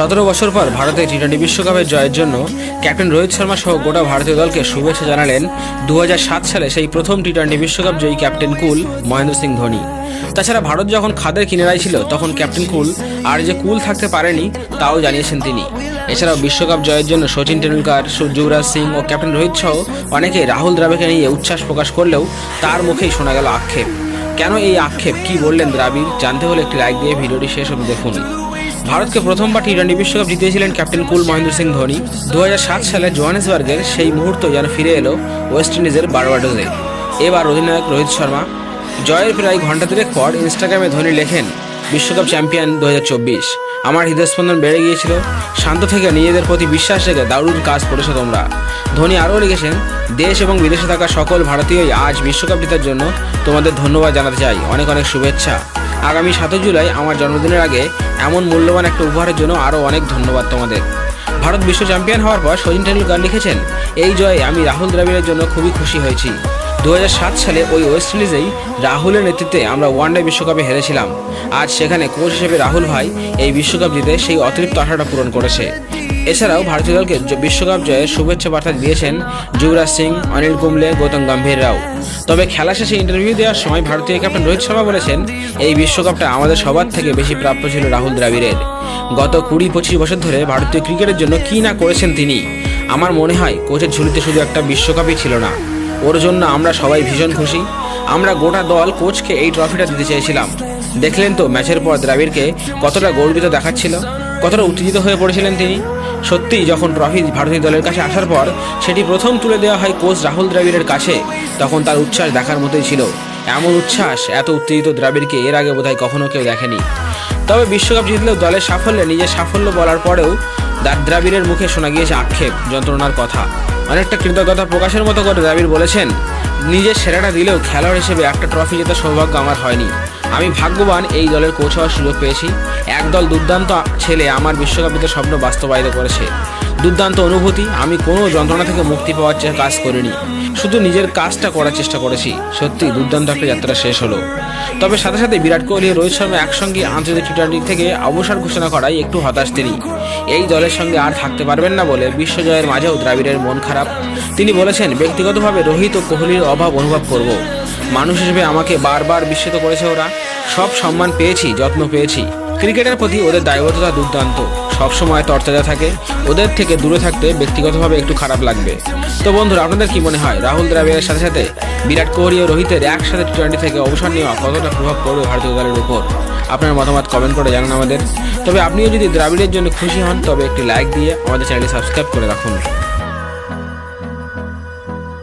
সতেরো বছর পর ভারতের টি টোয়েন্টি বিশ্বকাপের জয়ের জন্য ক্যাপ্টেন রোহিত শর্মা সহ গোটা ভারতীয় দলকে শুভেচ্ছা জানালেন দু হাজার সাত সালে সেই প্রথম টি টোয়েন্টি বিশ্বকাপ জয়ী ক্যাপ্টেন কুল মহেন্দ্র সিং ধোনি। তাছাড়া ভারত যখন খাদের কিনারায় ছিল, তখন ক্যাপ্টেন কুল আর যে কুল থাকতে পারেনি, তাও জানিয়েছেন তিনি। এছাড়াও বিশ্বকাপ জয়ের জন্য সচিন টেন্ডুলকার যুবরাজ সিং ও ক্যাপ্টেন রোহিত সহ অনেকে রাহুল দ্রাবিড়কে নিয়ে উচ্ছ্বাস প্রকাশ করলেও তার মুখেই শোনা গেল আক্ষেপ। কেন এই আক্ষেপ? কি বললেন দ্রাবিড়? জানতে হলে একটি লাইক দিয়ে ভিডিওটি শেষ অবধি দেখুন। ভারতকে প্রথমবার টি টোয়েন্টি বিশ্বকাপ জিতিয়েছিলেন ক্যাপ্টেন কুল মহেন্দ্র সিং ধোনি। দু হাজার সাত সালে জোহানেসবার্গের সেই মুহূর্ত যেন ফিরে এলো ওয়েস্ট ইন্ডিজের বারবাডোজে। এবার অধিনায়ক রোহিত শর্মা। জয়ের প্রায় ঘণ্টা তিনেক পর ইনস্টাগ্রামে ধোনি লেখেন, বিশ্বকাপ চ্যাম্পিয়ন দু হাজার চব্বিশ। আমার হৃদয়স্পন্দন বেড়ে গিয়েছিল। শান্ত থেকে নিজেদের প্রতি বিশ্বাস রেখে দারুণ কাজ করেছ তোমরা। ধোনি আরও লিখেছেন, দেশ এবং বিদেশে থাকা সকল ভারতীয়ই আজ বিশ্বকাপ জেতার জন্য তোমাদের ধন্যবাদ জানাতে চাই। অনেক অনেক শুভেচ্ছা। আগামী সাতই জুলাই আমার জন্মদিনের আগে এমন মূল্যবান একটা উপহারের জন্য আরও অনেক ধন্যবাদ তোমাদের। ভারত বিশ্ব চ্যাম্পিয়ন হওয়ার পর সচিন টেন্ডুলকার লিখেছেন, এই জয়ে আমি রাহুল দ্রাবিড়ের জন্য খুবই খুশি হয়েছি। দু হাজার সাত সালে ওই ওয়েস্ট ইন্ডিজেই রাহুলের নেতৃত্বে আমরা ওয়ানডে বিশ্বকাপে হেরেছিলাম। আজ সেখানে কোচ হিসেবে রাহুল ভাই এই বিশ্বকাপ জিতে সেই অতিরিক্ত আশাটা পূরণ করেছে। এছাড়াও ভারতীয় দলকে বিশ্বকাপ জয়ের শুভেচ্ছা বার্তা দিয়েছেন যুবরাজ সিং, অনিল কুম্বলে, গৌতম গম্ভীররাও তবে খেলা শেষে ইন্টারভিউ দেওয়ার সময় ভারতীয় ক্যাপ্টেন রোহিত শর্মা বলেছেন, এই বিশ্বকাপটা আমাদের সবার থেকে বেশি প্রাপ্য ছিল রাহুল দ্রাবিড়ের। গত কুড়ি পঁচিশ বছর ধরে ভারতীয় ক্রিকেটের জন্য কী না করেছেন তিনি? আমার মনে হয় কোচের ঝুলিতে শুধু একটা বিশ্বকাপই ছিল না। ওর জন্য আমরা সবাই ভীষণ খুশি। আমরা গোটা দল কোচকে এই ট্রফিটা দিতে চেয়েছিলাম। দেখলেন তো ম্যাচের পর দ্রাবিড়কে কতটা গর্বিত দেখাচ্ছিল। কতটা উত্তেজিত হয়ে পড়েছিলেন তিনি? সত্যিই যখন ট্রফি ভারতীয় দলের কাছে আসার পর সেটি প্রথম তুলে দেওয়া হয় কোচ রাহুল দ্রাবিড়ের কাছে, তখন তার উচ্ছ্বাস দেখার মতোই ছিল। এমন উচ্ছ্বাস, এত উত্তেজিত দ্রাবিড়কে এর আগে বোধহয় কখনো কেউ দেখেনি। তবে বিশ্বকাপ জিতলেও দলের সাফল্যে নিজের সাফল্য বলার পরেও দ্রাবিড়ের মুখে শোনা গিয়েছে আক্ষেপ, যন্ত্রণার কথা। অনেকটা কৃতজ্ঞতা প্রকাশের মতো করে দ্রাবিড় বলেছেন, নিজের সেরাটা দিলেও খেলোয়াড় হিসেবে একটা ট্রফি জেতার সৌভাগ্য আমার হয়নি। আমি ভাগ্যবান এই দলের কোচ হওয়ার সুযোগ পেয়েছি। একদল দুর্দান্ত ছেলে আমার বিশ্বকাপ জিতার স্বপ্ন বাস্তবায়িত করেছে। দুর্দান্ত অনুভূতি, আমি কোনো যন্ত্রণা থেকে মুক্তি পাওয়ার চে- কাজ করিনি। শুধু নিজের কাজটা করার চেষ্টা করেছি। সত্যি, দুর্দান্ত একটা যাত্রা শেষ হলো। তবে সাথে সাথে বিরাট কোহলি, রোহিত শর্মা একসঙ্গে আন্তর্জাতিক টি টোয়েন্টি থেকে অবসর ঘোষণা করায় একটু হতাশ তিনি। এই দলের সঙ্গে আর থাকতে পারবেন না বলে বিশ্বজয়ের মাঝেও দ্রাবিড়ের মন খারাপ। তিনি বলেছেন, ব্যক্তিগতভাবে রোহিত ও কোহলির অভাব অনুভব করব। মানুষ হিসেবে আমাকে বারবার বিস্মিত করেছে ওরা। সব সম্মান পেয়েছি, যত্ন পেয়েছি। ক্রিকেটের প্রতি ওদের দায়বদ্ধতা দুর্দান্ত। সবসময় তরতাজা থাকে। ওদের থেকে দূরে থাকতে ব্যক্তিগতভাবে একটু খারাপ লাগবে। তো বন্ধুরা, আপনাদের কি মনে হয়? রাহুল দ্রাবিড়ের সাথে সাথে বিরাট কোহলি ও রোহিতের একসাথে টি টোয়েন্টি থেকে অবসর নেওয়া কতটা প্রভাব পড়বে ভারতীয় দলের উপর? আপনার মতামত কমেন্ট করে জানান আমাদের। তবে আপনিও যদি দ্রাবিড়ের জন্য খুশি হন, তবে একটি লাইক দিয়ে আমাদের চ্যানেলটি সাবস্ক্রাইব করে রাখুন।